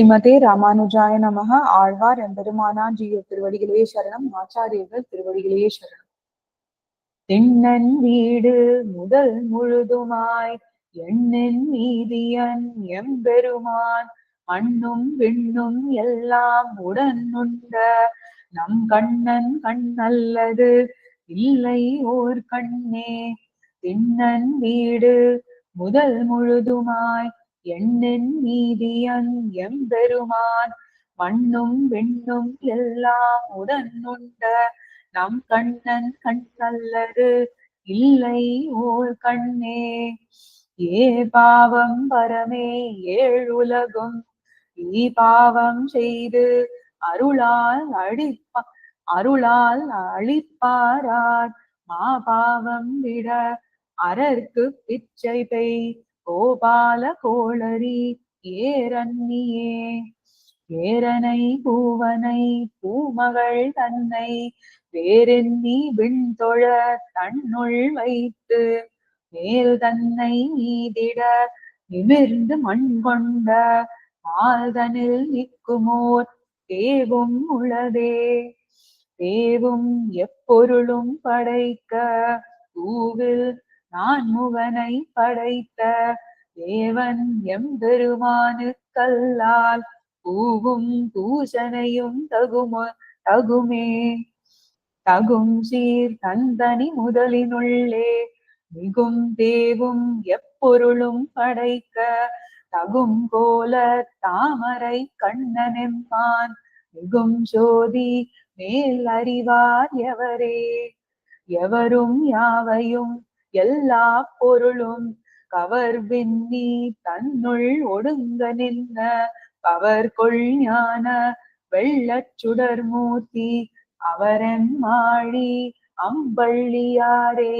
ஸ்ரீமதே ராமானுஜாய நமக ஆழ்வார் எம்பெருமானார் ஜீய திருவடிகளே சரணம். ஆச்சாரியர்கள் திருவடிகளே சரணம். திண்ணன் வீடு முதல் முழுதுமாய் எண்ணின் மீதியன் எம்பெருமான் மண்ணும் விண்ணும் எல்லாம் உடன் உண்ட நம் கண்ணன் கண்ணல்லது இல்லை ஓர் கண்ணே. திண்ணன் வீடு முதல் முழுதுமாய் எண்ணின் மீதியன் எம்பெருமான் மண்ணும் வெண்ணும் எல்லாம் உடன் உண்ட நம் கண்ணன் கண்ணல்லது இல்லை ஓர் கண்ணே. ஏ பாவம் பரமே ஏழுலகும். ஈ பாவம் செய்து அருளால் அழிப்பா அருளால் அழிப்பாரார். மா பாவம் விட அரற்கு பிச்சை பெய் கோபால கோளரி ஏரன்னியே ஏரனை பூவனை பூமகள் தன்னை. வேறென்னி விண்தொழ தன்னுள் வைத்து மேல் தன்னை மீதிட நிமிர்ந்து மண் கொண்ட ஆதனில் நிற்குமோர் தேவும் உளதே தேவும் எப்பொருளும் படைக்க பூவில் நான் முகனை படைத்த தேவன் எம்பெருமானுக்கல்லால் பூவும் பூசனையும் தகும தகுமே. தகும் சீர் தந்தனி முதலினுள்ளே மிகும் தேவும் எப்பொருளும் படைக்க தகும் கோல தாமரை கண்ணனெம்மான் மிகும் சோதி மேல் அறிவார் எவரே. எவரும் யாவையும் எல்லா பொருளும் கவர்வின்னி தன்னுள் ஒடுங்க நின்ன. பவர் கொள் ஞான வெள்ளச் சுடர் மூர்த்தி அவரன் மாழி அம்பள்ளியாரே.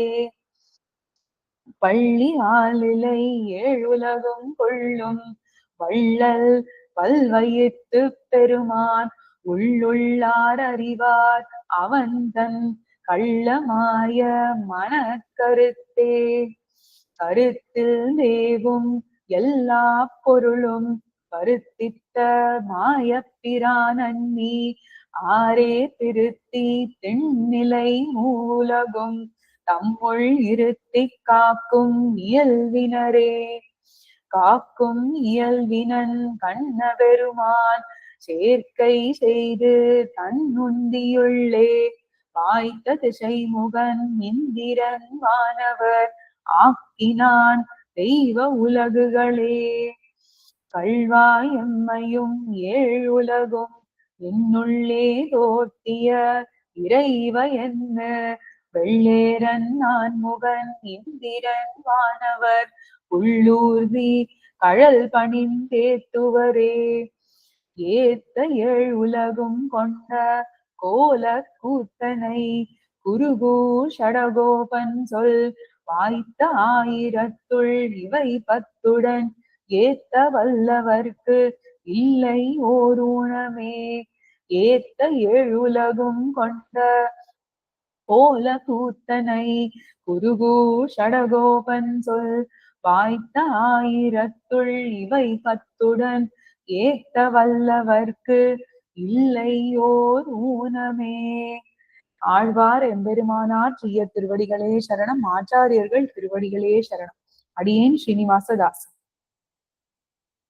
பள்ளி ஆளிலை ஏழுலகம் கொள்ளும் வள்ளல் பல்வயித்து பெருமான் உள்ளுள்ளார் அறிவார் அவன் தன் கள்ளமாய மனக்கருத்தே. கருத்தில் தேவும் எல்லா பொருளும் கருத்தித்த நீ. ஆரே திருத்தி தென்னிலை மூலகும் தம்முள் இருத்தி காக்கும் இயல்வினரே. காக்கும் இயல்வினன் கண்ண பெருமான் சேர்க்கை செய்து தன்னுந்தியுள்ளே. வாய்த்த திசை முகன் இந்திரன் வானவர் ஆக்கினான் தெய்வ உலகுகளே. கல்வாயம்மையும் ஏழுலகும் என்னுள்ளே தோட்டிய இறைவ என்ன? வெள்ளேரன் நான் முகன் இந்திரன் வானவர் உள்ளூர்தி கழல் பணிந்தேத்துவரே. ஏத்த ஏழ் உலகும் கொண்ட கோல கூத்தனை குருகூ ஷடகோபன் சொல் வாய்த்த ஆயிரத்துள் இவை பத்துடன் ஏத்த வல்லவர்க்கு இல்லை ஓர் ஊனமே ஏத்த ஏழுலகும் கொண்ட கோல கூத்தனை குருகூ ஷடகோபன் சொல் வாய்த்த ஆயிரத்துள் இவை பத்துடன் ஏத்த வல்லவர்க்கு இல்லையோர் ஊனமே. ஆழ்வார் எம்பெருமானார் செய்ய திருவடிகளே சரணம் ஆச்சாரியர்கள் திருவடிகளே சரணம். அடியேன் ஸ்ரீனிவாசதாசன்.